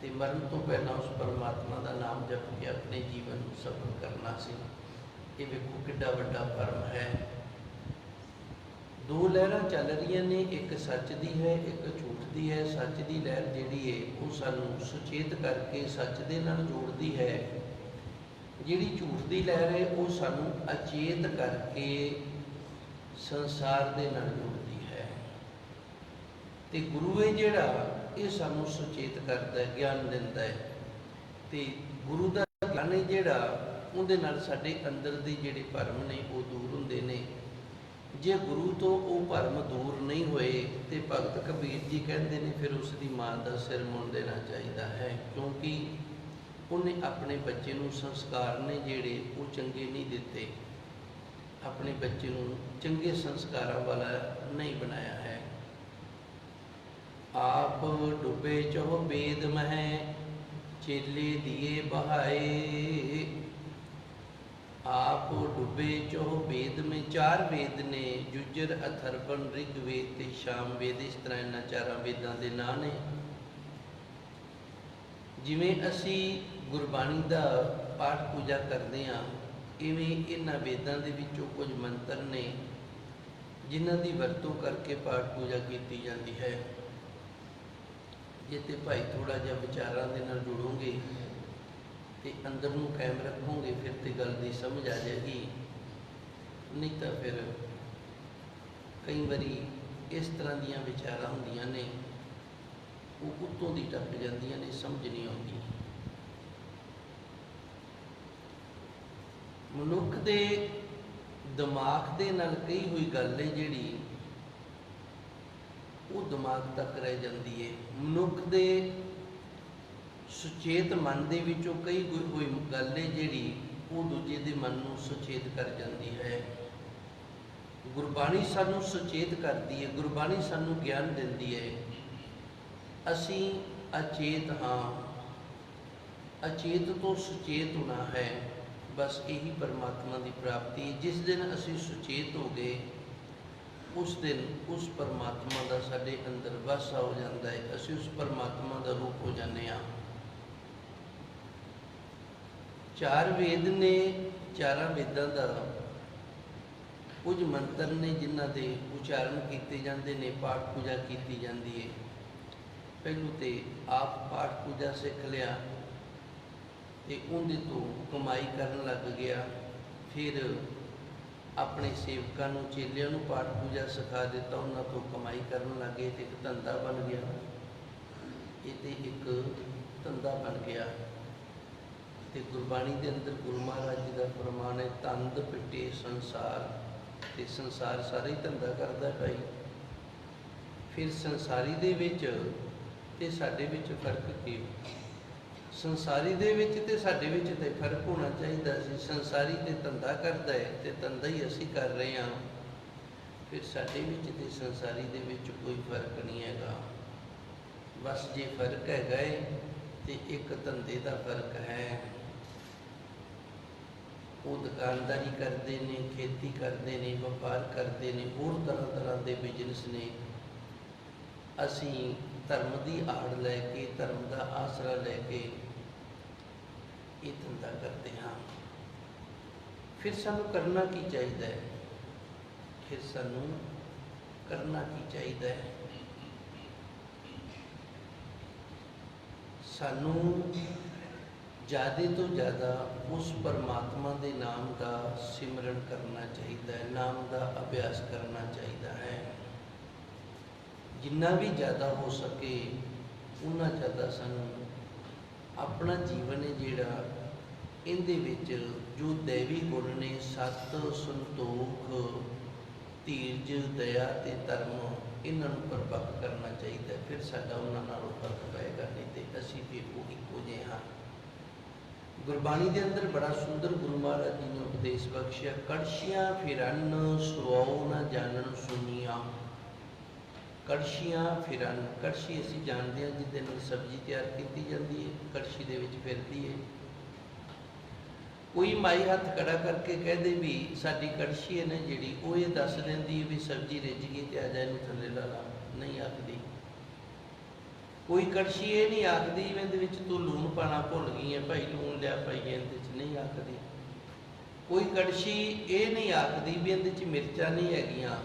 ਤੇ ਮਰਨ ਤੋਂ ਪਹਿਲਾਂ ਉਸ ਪਰਮਾਤਮਾ ਦਾ ਨਾਮ ਜਪ ਕੇ ਆਪਣੇ ਜੀਵਨ ਨੂੰ ਸਫਲ ਕਰਨਾ ਸੀ। ਇਹ ਵੇਖੋ ਕਿੱਡਾ ਵੱਡਾ ਪਰਮ ਹੈ। ਦੋ ਲਹਿਰਾਂ ਚੱਲ ਰਹੀਆਂ ਨੇ, ਇੱਕ ਸੱਚ ਦੀ ਹੈ, ਇੱਕ ਝੂਠ ਦੀ ਹੈ। ਸੱਚ ਦੀ ਲਹਿਰ ਜਿਹੜੀ ਹੈ ਉਹ ਸਾਨੂੰ ਸੁਚੇਤ ਕਰਕੇ ਸੱਚ ਦੇ ਨਾਲ ਜੋੜਦੀ ਹੈ। ਜਿਹੜੀ ਝੂਠ ਦੀ ਲਹਿਰ ਹੈ, ਉਹ ਸਾਨੂੰ ਅਚੇਤ ਕਰਕੇ ਸੰਸਾਰ ਦੇ ਨਾਲ ਜੋੜਦੀ ਹੈ। ਤੇ ਗੁਰੂ ਹੈ ਜਿਹੜਾ, ਇਹ ਸਾਨੂੰ ਸੁਚੇਤ ਕਰਦਾ ਹੈ, ਗਿਆਨ ਦਿੰਦਾ ਹੈ। ਤੇ ਗੁਰੂ ਦਾ ਗਿਆਨ ਹੈ ਜਿਹੜਾ, ਉਹਦੇ ਨਾਲ ਸਾਡੇ ਅੰਦਰ ਦੇ ਜਿਹੜੇ ਭਰਮ ਨੇ, ਉਹ ਦੂਰ ਹੁੰਦੇ ਨੇ। ਜੇ ਗੁਰੂ ਤੋਂ ਉਹ ਭਰਮ ਦੂਰ ਨਹੀਂ ਹੋਏ, ਤੇ ਭਗਤ ਕਬੀਰ ਜੀ ਕਹਿੰਦੇ ਨੇ, ਫਿਰ ਉਸ ਦੀ ਮਾਂ ਦਾ ਸਿਰ ਮੁੰਨ ਦੇਣਾ ਚਾਹੀਦਾ ਹੈ, ਕਿਉਂਕਿ ਉਹਨੇ ਆਪਣੇ ਬੱਚੇ ਨੂੰ ਸੰਸਕਾਰ ਨੇ ਜਿਹੜੇ ਉਹ ਚੰਗੇ ਨਹੀਂ ਦਿੱਤੇ। ਆਪਣੇ ਬੱਚੇ ਨੂੰ ਚੰਗੇ ਸੰਸਕਾਰਾਂ ਵਾਲਾ ਨਹੀਂ ਬਣਾਇਆ ਹੈ। ਆਪ ਡੁੱਬੇ ਚੋ ਬੇਦ ਮਹਿ, ਚੇਲੇ ਦੀਏ ਬਹਾਏ। ਆਪ ਡੁੱਬੇ ਚੋ ਵੇਦ ਮੇ ਚਾਰ ਵੇਦ ਨੇ ਜੁਜਰ ਅਥਰਵਨ ਰਿਗ ਵੇਦ ਤੇ ਸ਼ਾਮ ਵੇਦ, ਇਸ ਤਰ੍ਹਾਂ ਇਹਨਾਂ ਚਾਰਾਂ ਵੇਦਾਂ ਦੇ ਨਾਂ ਨੇ। ਜਿਵੇਂ ਅਸੀਂ ਗੁਰਬਾਣੀ ਦਾ ਪਾਠ ਪੂਜਾ ਕਰਦੇ ਹਾਂ, ਇਵੇਂ ਇਹਨਾਂ ਵੇਦਾਂ ਦੇ ਵਿੱਚੋਂ ਕੁਝ ਮੰਤਰ ਨੇ, ਜਿਨ੍ਹਾਂ ਦੀ ਵਰਤੋਂ ਕਰਕੇ ਪਾਠ ਪੂਜਾ ਕੀਤੀ ਜਾਂਦੀ ਹੈ। ਜੇ ਤੇ ਭਾਈ ਥੋੜਾ ਜਿਹਾ ਵਿਚਾਰਾਂ ਦੇ ਨਾਲ ਜੁੜੋਗੇ ਤੇ ਅੰਦਰ ਨੂੰ ਕਾਇਮ ਰੱਖੋਗੇ, ਫਿਰ ਤੇ ਗੱਲ ਦੀ ਸਮਝ ਆ ਜਾਏਗੀ। ਨਹੀਂ ਤਾਂ ਫਿਰ ਕਈ ਵਾਰੀ ਇਸ ਤਰ੍ਹਾਂ ਦੀਆਂ ਵਿਚਾਰਾਂ ਹੁੰਦੀਆਂ ਨੇ। ਉਹ ਉੱਤੋਂ ਦੀ ਟੱਪ ਜਾਂਦੀਆਂ ਨੇ, ਸਮਝ ਨਹੀਂ ਆਉਂਦੀ। ਮਨੁੱਖ ਦੇ ਦਿਮਾਗ ਦੇ ਨਾਲ ਕਈ ਹੋਈ ਗੱਲ ਹੈ ਜਿਹੜੀ, ਉਹ ਦਿਮਾਗ ਤੱਕ ਰਹਿ ਜਾਂਦੀ ਹੈ। ਮਨੁੱਖ ਦੇ ਸੁਚੇਤ ਮਨ ਦੇ ਵਿੱਚੋਂ ਕਈ ਹੋਈ ਹੋਈ ਗੱਲ ਹੈ ਜਿਹੜੀ, ਉਹ ਦੂਜੇ ਦੇ ਮਨ ਨੂੰ ਸੁਚੇਤ ਕਰ ਜਾਂਦੀ ਹੈ। ਗੁਰਬਾਣੀ ਸਾਨੂੰ ਸੁਚੇਤ ਕਰਦੀ ਹੈ, ਗੁਰਬਾਣੀ ਸਾਨੂੰ ਗਿਆਨ ਦਿੰਦੀ ਹੈ। ਅਸੀਂ ਅਚੇਤ ਹਾਂ। ਅਚੇਤ ਤੋਂ ਸੁਚੇਤ ਹੋਣਾ ਹੈ। ਬਸ ਇਹੀ ਪਰਮਾਤਮਾ ਦੀ ਪ੍ਰਾਪਤੀ। ਜਿਸ ਦਿਨ ਅਸੀਂ ਸੁਚੇਤ ਹੋ ਗਏ, ਉਸ ਦਿਨ ਉਸ ਪਰਮਾਤਮਾ ਦਾ ਸਾਡੇ ਅੰਦਰ ਵਾਸਾ ਹੋ ਜਾਂਦਾ ਹੈ। ਅਸੀਂ ਉਸ ਪਰਮਾਤਮਾ ਦਾ ਰੂਪ ਹੋ ਜਾਂਦੇ ਹਾਂ। ਚਾਰ ਵੇਦ ਨੇ ਚਾਰਾਂ ਵੇਦਾਂ ਦਾ ਕੁਝ ਮੰਤਰ ਨੇ ਜਿਨ੍ਹਾਂ ਦੇ ਉਚਾਰਨ ਕੀਤੇ ਜਾਂਦੇ ਨੇ, ਪਾਠ ਪੂਜਾ ਕੀਤੀ ਜਾਂਦੀ ਹੈ। ਪਹਿਲੂ ਤੇ ਆਪ ਪਾਠ ਪੂਜਾ ਸਿੱਖ ਲਿਆ ਤੇ ਉਹਦੇ ਤੋਂ ਕਮਾਈ ਕਰਨ ਲੱਗ ਗਿਆ। ਫਿਰ ਆਪਣੇ ਸੇਵਕਾਂ ਨੂੰ, ਚੇਲਿਆਂ ਨੂੰ ਪਾਠ ਪੂਜਾ ਸਿਖਾ ਦਿੱਤਾ। ਉਹਨਾਂ ਤੋਂ ਕਮਾਈ ਕਰਨ ਲੱਗੇ ਤੇ ਇੱਕ ਧੰਦਾ ਬਣ ਗਿਆ। ਇਹ ਤੇ ਇੱਕ ਧੰਦਾ ਬਣ ਗਿਆ। ਤੇ ਗੁਰਬਾਣੀ ਦੇ ਅੰਦਰ ਗੁਰੂ ਮਹਾਰਾਜ ਜੀ ਦਾ ਫਰਮਾਨ ਹੈ, ਤੰਦ ਪਿੱਟੇ ਸੰਸਾਰ। ਤੇ ਸੰਸਾਰ ਸਾਰੇ ਹੀ ਧੰਦਾ ਕਰਦਾ ਭਾਈ। ਫਿਰ ਸੰਸਾਰੀ ਦੇ ਵਿੱਚ ਤੇ ਸਾਡੇ ਵਿੱਚ ਫ਼ਰਕ ਕੀ ਸੰਸਾਰੀ ਦੇ ਵਿੱਚ ਤੇ ਸਾਡੇ ਵਿੱਚ ਤੇ ਫ਼ਰਕ ਹੋਣਾ ਚਾਹੀਦਾ ਸੀ। ਸੰਸਾਰੀ ਤੇ ਧੰਦਾ ਕਰਦਾ ਹੈ ਤੇ ਧੰਦਾ ਹੀ ਅਸੀਂ ਕਰ ਰਹੇ ਹਾਂ। ਫਿਰ ਸਾਡੇ ਵਿੱਚ ਤੇ ਸੰਸਾਰੀ ਦੇ ਵਿੱਚ ਕੋਈ ਫ਼ਰਕ ਨਹੀਂ ਹੈਗਾ। ਬਸ ਜੇ ਫ਼ਰਕ ਹੈਗਾ ਹੈ ਤੇ ਇੱਕ ਧੰਦੇ ਦਾ ਫ਼ਰਕ ਹੈ। ਉਹ ਦੁਕਾਨਦਾਰੀ ਕਰਦੇ ਨੇ, ਖੇਤੀ ਕਰਦੇ ਨੇ, ਵਪਾਰ ਕਰਦੇ ਨੇ, ਹੋਰ ਤਰ੍ਹਾਂ ਤਰ੍ਹਾਂ ਦੇ ਬਿਜ਼ਨਸ ਨੇ। ਅਸੀਂ ਧਰਮ ਦੀ ਆੜ ਲੈ ਕੇ, ਧਰਮ ਦਾ ਆਸਰਾ ਲੈ ਕੇ ਇਹ ਧੰਦਾ ਕਰਦੇ ਹਾਂ। ਫਿਰ ਸਾਨੂੰ ਕਰਨਾ ਕੀ ਚਾਹੀਦਾ ਹੈ? ਫਿਰ ਸਾਨੂੰ ਕਰਨਾ ਕੀ ਚਾਹੀਦਾ ਹੈ? ਸਾਨੂੰ ਜ਼ਿਆਦਾ ਤੋਂ ਜ਼ਿਆਦਾ ਉਸ ਪਰਮਾਤਮਾ ਦੇ ਨਾਮ ਦਾ ਸਿਮਰਨ ਕਰਨਾ ਚਾਹੀਦਾ ਹੈ, ਨਾਮ ਦਾ ਅਭਿਆਸ ਕਰਨਾ ਚਾਹੀਦਾ ਹੈ। ਜਿੰਨਾ ਵੀ ਜ਼ਿਆਦਾ ਹੋ ਸਕੇ ਉਨਾ ਜ਼ਿਆਦਾ ਸਾਨੂੰ ਆਪਣਾ ਜੀਵਨ ਹੈ ਜਿਹੜਾ, ਇਹਦੇ ਵਿੱਚ ਜੋ ਦੇਵੀ ਗੁਣ ਨੇ, ਸਤ, ਸੰਤੋਖ ਧੀਰਜ ਦਇਆ ਤੇ ਧਰਮ, ਇਹਨਾਂ ਨੂੰ ਪਰਪੱਕ ਕਰਨਾ ਚਾਹੀਦਾ ਫਿਰ ਸਾਡਾ ਉਹਨਾਂ ਨਾਲੋਂ ਫ਼ਰਕ ਪਏਗਾ, ਨਹੀਂ ਤੇ ਅਸੀਂ ਵੀ ਉਹ ਇੱਕੋ ਜਿਹੇ ਹਾਂ। ਗੁਰਬਾਣੀ ਦੇ ਅੰਦਰ ਬੜਾ ਸੁੰਦਰ ਗੁਰੂ ਮਹਾਰਾਜ ਜੀ ਨੇ ਉਪਦੇਸ਼ ਬਖਸ਼ਿਆ, ਕੜਛੀਆਂ ਫਿਰਨ ਸੁਆਉ ਨਾ ਜਾਣਨ ਸੁਨੀਆਂ। ਕੜਛੀਆਂ ਫਿਰਨ, ਕੜਛੀ ਅਸੀਂ ਜਾਣਦੇ ਹਾਂ ਜਿਹਦੇ ਨਾਲ ਸਬਜ਼ੀ ਤਿਆਰ ਕੀਤੀ ਜਾਂਦੀ ਹੈ, ਕੜਛੀ ਦੇ ਵਿੱਚ ਫਿਰਦੀ ਹੈ। ਕੋਈ ਮਾਈ ਹੱਥ ਖੜਾ ਕਰਕੇ ਕਹਦੇ ਵੀ ਸਾਡੀ ਕੜਛੀ ਹੈ ਨਾ ਜਿਹੜੀ, ਉਹ ਇਹ ਦੱਸ ਦਿੰਦੀ ਹੈ ਵੀ ਸਬਜ਼ੀ ਰਿੱਝ ਗਈ ਤੇ ਆ ਜਾ ਇਹਨੂੰ ਥੱਲੇ ਲਾ ਲਾ, ਨਹੀਂ ਆਖਦੀ। ਕੋਈ ਕੜਛੀ ਇਹ ਨਹੀਂ ਆਖਦੀ ਵੀ ਇਹਦੇ ਵਿੱਚ ਤੂੰ ਲੂਣ ਪਾਣਾ ਭੁੱਲ ਗਈ ਹੈ, ਭਾਈ ਲੂਣ ਲਿਆ ਭਾਈ ਇਹਦੇ ਵਿੱਚ, ਨਹੀਂ ਆਖਦੀ। ਕੋਈ ਕੜਛੀ ਇਹ ਨਹੀਂ ਆਖਦੀ ਵੀ ਇਹਦੇ ਵਿੱਚ ਮਿਰਚਾਂ ਨਹੀਂ ਹੈਗੀਆਂ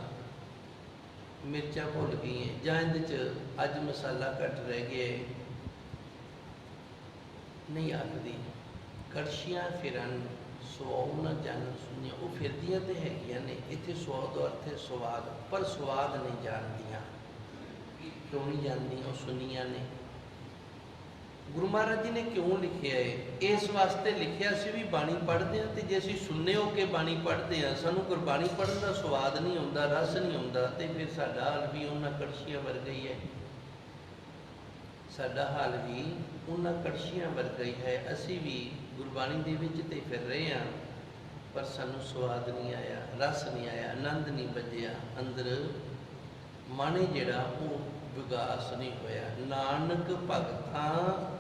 ਮਿਰਚਾਂ ਭੁੱਲ ਗਈਆਂ। ਜਾਂ ਇਹਦੇ ਚ ਅੱਜ ਮਸਾਲਾ ਘੱਟ ਰਹਿ ਗਿਆ ਨਹੀਂ ਆਖਦੀ। ਕੜਛੀਆਂ ਫਿਰਨ, ਸਵਾਉ ਨਾ ਜਾਣਨ ਸੁਣੀਆਂ। ਉਹ ਫਿਰਦੀਆਂ ਤੇ ਹੈਗੀਆਂ ਨੇ। ਇੱਥੇ ਸਵਾਦ ਦਾ ਅਰਥ ਹੈ ਸਵਾਦ, ਪਰ ਸਵਾਦ ਨਹੀਂ ਜਾਣਦੀਆਂ। ਕਿਉਂ ਨਹੀਂ ਜਾਣਦੀਆਂ? ਉਹ ਸੁਣੀਆਂ ਨੇ। ਗੁਰੂ ਮਹਾਰਾਜ ਜੀ ਨੇ ਕਿਉਂ ਲਿਖਿਆ ਹੈ ਇਸ ਵਾਸਤੇ ਲਿਖਿਆ ਸੀ ਵੀ ਬਾਣੀ ਪੜ੍ਹਦੇ ਹਾਂ ਤੇ ਜੇ ਅਸੀਂ ਸੁਣਨੇ ਹੋ ਕੇ ਬਾਣੀ ਪੜ੍ਹਦੇ ਹਾਂ, ਸਾਨੂੰ ਗੁਰਬਾਣੀ ਪੜ੍ਹਨ ਦਾ ਸਵਾਦ ਨਹੀਂ ਆਉਂਦਾ, ਰਸ ਨਹੀਂ ਆਉਂਦਾ ਤੇ ਫਿਰ ਸਾਡਾ ਹਾਲ ਵੀ ਉਹਨਾਂ ਕੜਛੀਆਂ ਵਰਗਾ ਹੀ ਹੈ। ਸਾਡਾ ਹਾਲ ਵੀ ਉਹਨਾਂ ਕੜਛੀਆਂ ਵਰਗਾ ਹੀ ਹੈ। ਅਸੀਂ ਵੀ ਗੁਰਬਾਣੀ ਦੇ ਵਿੱਚ ਤੇ ਫਿਰ ਰਹੇ ਹਾਂ, ਪਰ ਸਾਨੂੰ ਸਵਾਦ ਨਹੀਂ ਆਇਆ, ਰਸ ਨਹੀਂ ਆਇਆ, ਆਨੰਦ ਨਹੀਂ ਵੱਜਿਆ ਅੰਦਰ ਮਨ ਜਿਹੜਾ ਉਹ ਵਿਗਾਸ ਨਹੀਂ ਹੋਇਆ। ਨਾਨਕ ਭਗਤਾਂ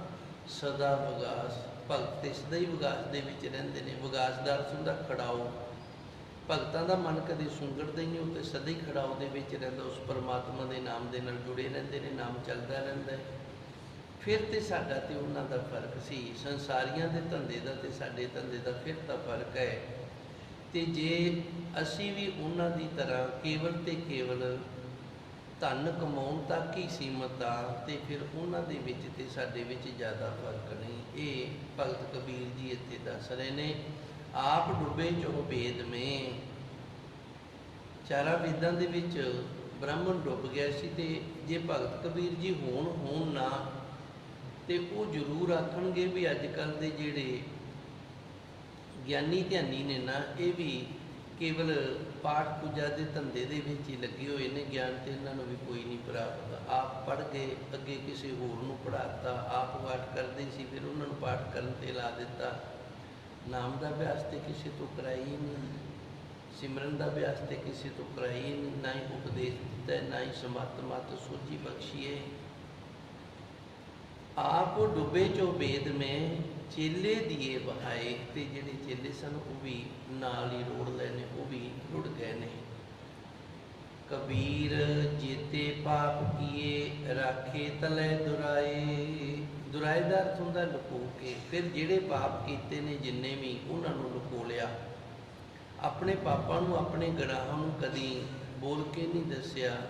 ਸਦਾ ਵਿਗਾਸ, ਭਗਤ ਇਸ ਦਾ ਹੀ ਵਿਗਾਸ ਦੇ ਵਿੱਚ ਰਹਿੰਦੇ ਨੇ। ਵਿਗਾਸ ਦਾ ਅਰਥ ਹੁੰਦਾ ਖੜਾਓ। ਭਗਤਾਂ ਦਾ ਮਨ ਕਦੇ ਸੁੰਗੜਦਾ ਹੀ ਨਹੀਂ, ਉਹ ਤੇ ਸਦਾ ਹੀ ਖੜਾਓ ਦੇ ਵਿੱਚ ਰਹਿੰਦਾ। ਉਸ ਪਰਮਾਤਮਾ ਦੇ ਨਾਮ ਦੇ ਨਾਲ ਜੁੜੇ ਰਹਿੰਦੇ ਨੇ, ਨਾਮ ਚੱਲਦਾ ਰਹਿੰਦਾ ਹੈ। ਫਿਰ ਤੇ ਸਾਡਾ ਤੇ ਉਹਨਾਂ ਦਾ ਫ਼ਰਕ ਸੀ। ਸੰਸਾਰੀਆਂ ਦੇ ਧੰਦੇ ਦਾ ਤੇ ਸਾਡੇ ਧੰਦੇ ਦਾ ਫਿਰ ਤਾਂ ਫ਼ਰਕ ਹੈ। ਤੇ ਜੇ ਅਸੀਂ ਵੀ ਉਹਨਾਂ ਦੀ ਤਰ੍ਹਾਂ ਕੇਵਲ ਤੇ ਕੇਵਲ ਧਨ ਕਮਾਉਣ ਤੱਕ ਹੀ ਸੀਮਤ ਆ ਤੇ ਫਿਰ ਉਹਨਾਂ ਦੇ ਵਿੱਚ ਤੇ ਸਾਡੇ ਵਿੱਚ ਜ਼ਿਆਦਾ ਫ਼ਰਕ ਨਹੀਂ। ਇਹ ਭਗਤ ਕਬੀਰ ਜੀ ਇੱਥੇ ਦੱਸ ਰਹੇ ਨੇ, ਆਪ ਡੁੱਬੇ ਜੋ ਵੇਦ ਮੇ। ਚਾਰਾਂ ਵੇਦਾਂ ਦੇ ਵਿੱਚ ਬ੍ਰਾਹਮਣ ਡੁੱਬ ਗਿਆ ਸੀ ਤੇ ਜੇ ਭਗਤ ਕਬੀਰ ਜੀ ਹੋਣ ਹੋਣ ਨਾ, ਤੇ ਉਹ ਜ਼ਰੂਰ ਆਖਣਗੇ ਵੀ ਅੱਜ ਕੱਲ ਦੇ ਜਿਹੜੇ ਗਿਆਨੀ ਧਿਆਨੀ ਨੇ ਨਾ, ਇਹ ਵੀ ਕੇਵਲ ਪਾਠ ਪੂਜਾ ਦੇ ਧੰਦੇ ਦੇ ਵਿੱਚ ਹੀ ਲੱਗੇ ਹੋਏ ਨੇ, ਗਿਆਨ ਤੇ ਇਹਨਾਂ ਨੂੰ ਵੀ ਕੋਈ ਨਹੀਂ ਪ੍ਰਾਪਤ। ਆਪ ਪੜ੍ਹ ਕੇ ਅੱਗੇ ਕਿਸੇ ਹੋਰ ਨੂੰ ਪੜ੍ਹਾਤਾ, ਆਪ ਪਾਠ ਕਰਦੇ ਸੀ, ਫਿਰ ਉਹਨਾਂ ਨੂੰ ਪਾਠ ਕਰਨ ਤੇ ਲਾ ਦਿੱਤਾ। ਨਾਮ ਦਾ ਅਭਿਆਸ ਤੇ ਕਿਸੇ ਤੋਂ ਕਰਾਈ ਨਹੀਂ, ਸਿਮਰਨ ਦਾ ਅਭਿਆਸ ਤੇ ਕਿਸੇ ਤੋਂ ਕਰਾਈ ਨਹੀਂ, ਨਾ ਹੀ ਉਪਦੇਸ਼ ਦਿੱਤਾ, ਨਾ ਹੀ ਸਮਤ ਮਤ ਸੋਚੀ ਬਖਸ਼ੀਏ ਆਪ ਡੁੱਬੇ ਚੋ ਵੇਦ ਮੈਂ ਚੇਲੇ ਦੀਏ ਵਹਾਏ, ਤੇ ਜਿਹੜੇ ਚੇਲੇ ਸਨ ਉਹ ਵੀ ਨਾਲ ਹੀ ਰੋੜ ਲਏ ਨੇ, ਉਹ ਵੀ ਰੁੜ ਗਏ ਨੇ। ਕਬੀਰ ਜੀਤੇ ਪਾਪ ਕੀਏ, ਰਾਖੇ ਤਲੇ ਦੁਰਾਏ। ਦੁਰਾਏ ਦਾ ਅਰਥ ਹੁੰਦਾ ਲੁਕੋ ਕੇ। ਫਿਰ ਜਿਹੜੇ ਪਾਪ ਕੀਤੇ ਨੇ ਜਿੰਨੇ ਵੀ, ਉਹਨਾਂ ਨੂੰ ਲੁਕੋ ਲਿਆ। ਆਪਣੇ ਪਾਪਾਂ ਨੂੰ, ਆਪਣੇ ਗੁਨਾਹਾਂ ਨੂੰ ਕਦੀ ਬੋਲ ਕੇ ਨਹੀਂ ਦੱਸਿਆ,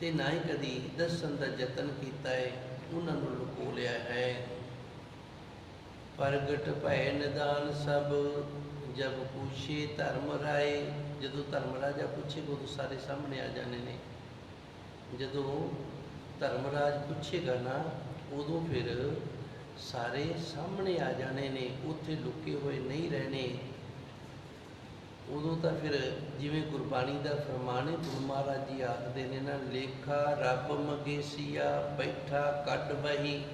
ਤੇ ਨਾ ਹੀ ਕਦੀ ਦੱਸਣ ਦਾ ਯਤਨ ਕੀਤਾ ਹੈ ਉਹਨਾਂ ਨੂੰ ਲੁਕੋ ਲਿਆ ਹੈ। ਪ੍ਰਗਟ ਭੈ ਨਿਦਾਨ ਸਭ, ਜਬ ਪੁੱਛੇ ਧਰਮ ਰਾਏ। ਜਦੋਂ ਧਰਮ ਰਾਜਾ ਪੁੱਛੇਗਾ, ਉਦੋਂ ਸਾਰੇ ਸਾਹਮਣੇ ਆ ਜਾਣੇ ਨੇ। ਜਦੋਂ ਧਰਮ ਰਾਜ ਪੁੱਛੇਗਾ ਨਾ, ਉਦੋਂ ਫਿਰ ਸਾਰੇ ਸਾਹਮਣੇ ਆ ਜਾਣੇ ਨੇ। ਉੱਥੇ ਲੁਕੇ ਹੋਏ ਨਹੀਂ ਰਹਿਣੇ। ਉਦੋਂ ਤਾਂ ਫਿਰ ਜਿਵੇਂ ਗੁਰਬਾਣੀ ਦਾ ਫਰਮਾਨ ਹੈ, ਗੁਰੂ ਮਹਾਰਾਜ ਜੀ ਆਖਦੇ ਨੇ ਨਾ, ਲੇਖਾ ਰੱਬ ਮਗੇਸੀਆ, ਬੈਠਾ ਕੱਢ ਵਹੀ।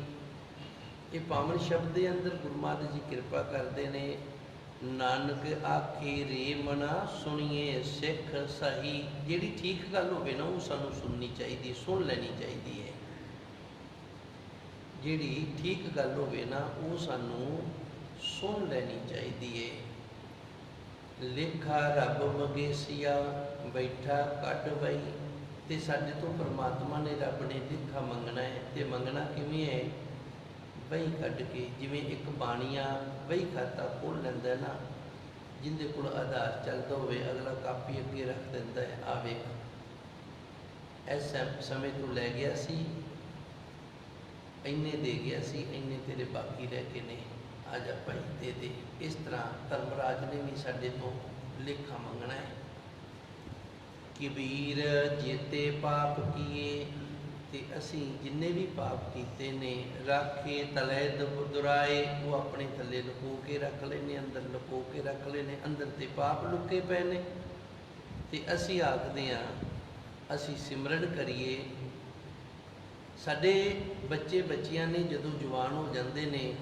ਇਹ ਪਾਵਨ ਸ਼ਬਦ ਦੇ ਅੰਦਰ ਗੁਰੂ ਮਹਾਰਾਜ ਜੀ ਕਿਰਪਾ ਕਰਦੇ ਨੇ। ਨਾਨਕ ਆਖੇ ਰੇ ਮਨਾ ਸੁਣੀਏ ਸਿੱਖ ਸਹੀ। ਜਿਹੜੀ ਠੀਕ ਗੱਲ ਹੋਵੇ ਨਾ ਉਹ ਸਾਨੂੰ ਸੁਣਨੀ ਚਾਹੀਦੀ ਹੈ, ਸੁਣ ਲੈਣੀ ਚਾਹੀਦੀ ਹੈ। ਜਿਹੜੀ ਠੀਕ ਗੱਲ ਹੋਵੇ ਨਾ ਉਹ ਸਾਨੂੰ ਸੁਣ ਲੈਣੀ ਚਾਹੀਦੀ ਹੈ। ਲੇਖਾ ਰੱਬ ਮਗੇਸੀਆ ਬੈਠਾ ਕੱਢ ਬਈ। ਤੇ ਸਾਡੇ ਤੋਂ ਪਰਮਾਤਮਾ ਨੇ ਰੱਬ ਨੇ ਲੇਖਾ ਮੰਗਣਾ ਹੈ। ਤੇ ਮੰਗਣਾ ਕਿਵੇਂ ਹੈ? ਵਹੀ ਕੱਢ ਕੇ ਜਿਵੇਂ ਇੱਕ ਬਾਣੀਆ ਵਹੀ ਖਾਤਾ ਖੋਲ ਲੈਂਦਾ ਨਾ, ਜਿੰਦੇ ਕੋਲ ਆਧਾਰ ਚੱਲਦਾ ਹੋਵੇ, ਅਗਲਾ ਕਾਪੀ ਅੱਗੇ ਰੱਖ ਦਿੰਦਾ ਹੈ ਆ ਵੇਖ। ਸਮੇਂ ਤੋਂ ਲੈ ਗਿਆ ਸੀ, ਇੰਨੇ ਦੇ ਗਿਆ ਸੀ, ਇੰਨੇ ਤੇਰੇ ਬਾਕੀ ਰਹਿ ਗਏ ਨੇ, ਆ ਜਾ ਭਾਈ, ਦੇ ਦੇ। ਇਸ ਤਰ੍ਹਾਂ ਧਰਮਰਾਜ ਨੇ ਵੀ ਸਾਡੇ ਤੋਂ ਲੇਖਾ ਮੰਗਣਾ ਹੈ ਕਬੀਰ ਜੀਤੇ ਪਾਪ ਕੀਏ ਤੇ ਅਸੀਂ ਜਿੰਨੇ ਵੀ ਪਾਪ ਕੀਤੇ ਨੇ, ਰਾਖੇ, ਤਲੇ ਦਬ ਦੁਰਾਏ, ਉਹ ਆਪਣੇ ਥੱਲੇ ਲੁਕੋ ਕੇ ਰੱਖ ਲੈਨੇ, ਅੰਦਰ ਲੁਕੋ ਕੇ ਰੱਖ ਲੈਨੇ, ਅੰਦਰ ਤੇ ਪਾਪ ਲੁਕੇ ਪਏ ਨੇ। ਤੇ ਅਸੀਂ ਆਖਦੇ ਆ ਅਸੀਂ ਸਿਮਰਨ ਕਰੀਏ, ਸਾਡੇ ਬੱਚੇ ਬੱਚੀਆਂ ਨੇ ਜਦੋਂ ਜਵਾਨ ਹੋ ਜਾਂਦੇ ਨੇ,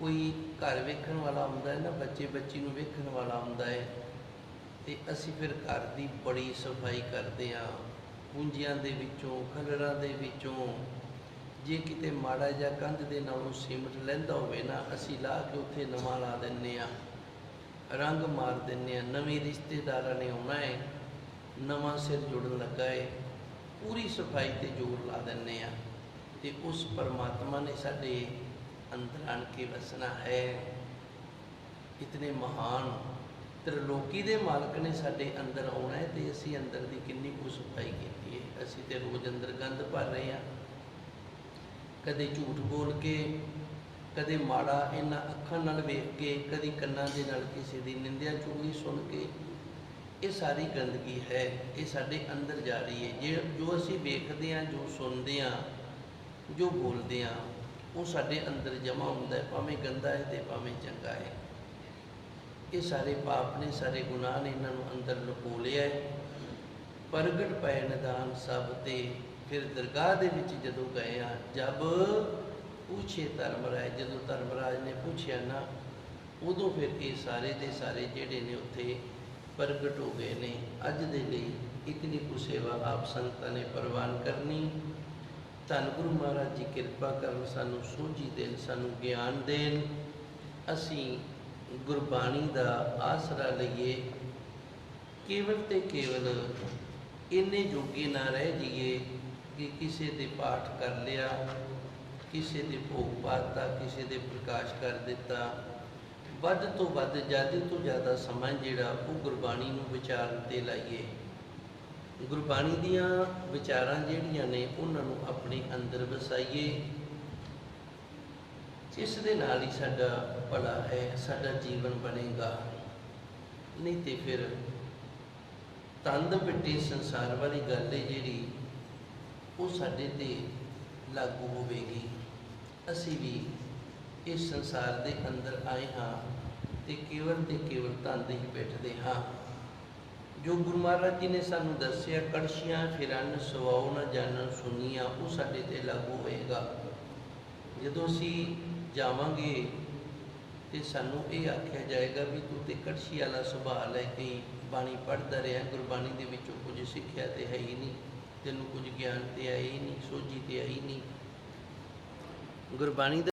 ਕੋਈ ਘਰ ਵੇਖਣ ਵਾਲਾ ਹੁੰਦਾ ਹੈ ਨਾ, ਬੱਚੇ ਬੱਚੀ ਨੂੰ ਵੇਖਣ ਵਾਲਾ ਹੁੰਦਾ ਹੈ, ਤੇ ਅਸੀਂ ਫਿਰ ਘਰ ਦੀ ਬੜੀ ਸਫ਼ਾਈ ਕਰਦੇ ਆ ਪੂੰਜੀਆਂ ਦੇ ਵਿੱਚੋਂ ਖਲੜਾਂ ਦੇ ਵਿੱਚੋਂ। ਜੇ ਕਿਤੇ ਮਾੜਾ ਜਾਂ ਕੰਧ ਦੇ ਨਾਲੋਂ ਸੀਮਟ ਲੈਂਦਾ ਹੋਵੇ ਨਾ, ਅਸੀਂ ਲਾ ਕੇ ਉੱਥੇ ਨਵਾਂ ਲਾ ਦਿੰਨੇ ਆ ਰੰਗ ਮਾਰ ਦਿੰਨੇ ਆ ਨਵੇਂ ਰਿਸ਼ਤੇਦਾਰਾਂ ਨੇ ਆਉਣਾ ਹੈ, ਨਵਾਂ ਸਿਰ ਜੁੜਨ ਲੱਗਾ ਹੈ, ਪੂਰੀ ਸਫ਼ਾਈ ਤੇ ਜ਼ੋਰ ਲਾ ਦਿੰਨੇ ਆ ਤੇ ਉਸ ਪਰਮਾਤਮਾ ਨੇ ਸਾਡੇ ਅੰਦਰ ਆਣ ਕੇ ਵਸਣਾ ਹੈ। ਇਤਨੇ ਮਹਾਨ ਤ੍ਰਿਲੋਕੀ ਦੇ ਮਾਲਕ ਨੇ ਸਾਡੇ ਅੰਦਰ ਆਉਣਾ ਹੈ ਤੇ ਅਸੀਂ ਅੰਦਰ ਦੀ ਕਿੰਨੀ ਕੁ ਸਫ਼ਾਈ ਕੀਤੀ। ਹੈ ਅਸੀਂ ਤੇ ਰੋਜ਼ ਅੰਦਰ ਗੰਦ ਭਰ ਰਹੇ ਹਾਂ। ਕਦੇ ਝੂਠ ਬੋਲ ਕੇ, ਕਦੇ ਮਾੜਾ ਇਹਨਾਂ ਅੱਖਾਂ ਨਾਲ ਵੇਖ ਕੇ, ਕਦੀ ਕੰਨਾਂ ਦੇ ਨਾਲ ਕਿਸੇ ਦੀ ਨਿੰਦਿਆ ਚੁਗਲੀ ਸੁਣ ਕੇ। ਇਹ ਸਾਰੀ ਗੰਦਗੀ ਹੈ, ਇਹ ਸਾਡੇ ਅੰਦਰ ਜਾ ਰਹੀ ਹੈ। ਜੇ ਜੋ ਅਸੀਂ ਵੇਖਦੇ ਹਾਂ, ਜੋ ਸੁਣਦੇ ਹਾਂ, ਜੋ ਬੋਲਦੇ ਹਾਂ, ਉਹ ਸਾਡੇ ਅੰਦਰ ਜਮਾ ਹੁੰਦਾ ਹੈ, ਭਾਵੇਂ ਗੰਦਾ ਹੈ ਤੇ ਭਾਵੇਂ ਚੰਗਾ ਹੈ। ਇਹ ਸਾਰੇ ਪਾਪ ਨੇ, ਸਾਰੇ ਗੁਨਾਹ ਨੇ ਇਹਨਾਂ ਨੂੰ ਅੰਦਰ ਲੁਕੋ ਲਿਆ ਹੈ। ਪ੍ਰਗਟ ਪੈ ਨਿਦਾਨ ਸਭ ਤੇ। ਫਿਰ ਦਰਗਾਹ ਦੇ ਵਿੱਚ ਜਦੋਂ ਗਏ ਆ ਜਬ ਪੁੱਛੇ ਧਰਮਰਾਜ, ਜਦੋਂ ਧਰਮਰਾਜ ਨੇ ਪੁੱਛਿਆ ਨਾ, ਉਦੋਂ ਫਿਰ ਇਹ ਸਾਰੇ ਦੇ ਸਾਰੇ ਜਿਹੜੇ ਨੇ ਉੱਥੇ ਪ੍ਰਗਟ ਹੋ ਗਏ ਨੇ। ਅੱਜ ਦੇ ਲਈ ਇਤਨੀ ਕੁ ਸੇਵਾ ਆਪ ਸੰਗਤਾਂ ਨੇ ਪ੍ਰਵਾਨ ਕਰਨੀ। ਧੰਨ ਗੁਰੂ ਮਹਾਰਾਜ ਜੀ, ਕਿਰਪਾ ਕਰਨ ਸਾਨੂੰ ਸੋਝੀ ਦੇਣ, ਸਾਨੂੰ ਗਿਆਨ ਦੇਣ। ਅਸੀਂ ਗੁਰਬਾਣੀ ਦਾ ਆਸਰਾ ਲਈਏ। ਕੇਵਲ ਤੇ ਕੇਵਲ ਇੰਨੇ ਜੋਗੇ ਨਾ ਰਹਿ ਜਾਈਏ ਕਿ ਕਿਸੇ ਦੇ ਪਾਠ ਕਰ ਲਿਆ, ਕਿਸੇ ਦੇ ਭੋਗ ਪਾਤਾ, ਕਿਸੇ ਦੇ ਪ੍ਰਕਾਸ਼ ਕਰ ਦਿੱਤਾ। ਵੱਧ ਤੋਂ ਵੱਧ ਜ਼ਿਆਦਾ ਤੋਂ ਜ਼ਿਆਦਾ ਸਮਾਂ ਜਿਹੜਾ, ਉਹ ਗੁਰਬਾਣੀ ਨੂੰ ਵਿਚਾਰਨ ਤੇ ਲਾਈਏ। ਗੁਰਬਾਣੀ ਦੀਆਂ ਵਿਚਾਰਾਂ ਜਿਹੜੀਆਂ ਨੇ, ਉਹਨਾਂ ਨੂੰ ਆਪਣੇ ਅੰਦਰ ਵਸਾਈਏ। ਜਿਸ ਦੇ ਨਾਲ ਹੀ ਸਾਡਾ ਭਲਾ ਹੈ, ਸਾਡਾ ਜੀਵਨ ਬਣੇਗਾ। ਨਹੀਂ ਤੇ ਫਿਰ ਤੰਦ ਪਿੱਟੇ ਸੰਸਾਰ ਵਾਲੀ ਗੱਲ ਹੈ ਜਿਹੜੀ, ਉਹ ਸਾਡੇ ਤੇ ਲਾਗੂ ਹੋਵੇਗੀ। ਅਸੀਂ ਵੀ ਇਸ ਸੰਸਾਰ ਦੇ ਅੰਦਰ ਆਏ ਹਾਂ ਤੇ ਕੇਵਲ ਤੇ ਕੇਵਲ ਤੰਦ ਹੀ ਬੈਠਦੇ ਹਾਂ। ਜੋ ਗੁਰੂ ਮਹਾਰਾਜ ਜੀ ਨੇ ਸਾਨੂੰ ਦੱਸਿਆ, ਕੜਛੀਆਂ ਫਿਰਨ, ਸਵਾਉ ਨਾ ਜਾਣਨ ਸੁਨੀਆਂ, ਉਹ ਸਾਡੇ ਤੇ ਲਾਗੂ ਹੋਏਗਾ। ਜਦੋਂ ਅਸੀਂ ਜਾਵਾਂਗੇ ਤੇ ਸਾਨੂੰ ਇਹ ਆਖਿਆ ਜਾਏਗਾ ਵੀ ਤੂੰ ਤੇ ਕੜਛੀ ਵਾਲਾ ਸੁਭਾਅ ਲੈ ਕੇ ਬਾਣੀ ਪੜ੍ਹਦਾ ਰਿਹਾ, ਗੁਰਬਾਣੀ ਦੇ ਵਿੱਚੋਂ ਕੁਝ ਸਿੱਖਿਆ ਤੇ ਹੈ ਹੀ ਨਹੀਂ, ਤੈਨੂੰ ਕੁਝ ਗਿਆਨ ਤੇ ਆਇਆ ਹੀ ਨਹੀਂ, ਸੋਝੀ ਤੇ ਆਈ ਨਹੀਂ। ਗੁਰਬਾਣੀ ਦਾ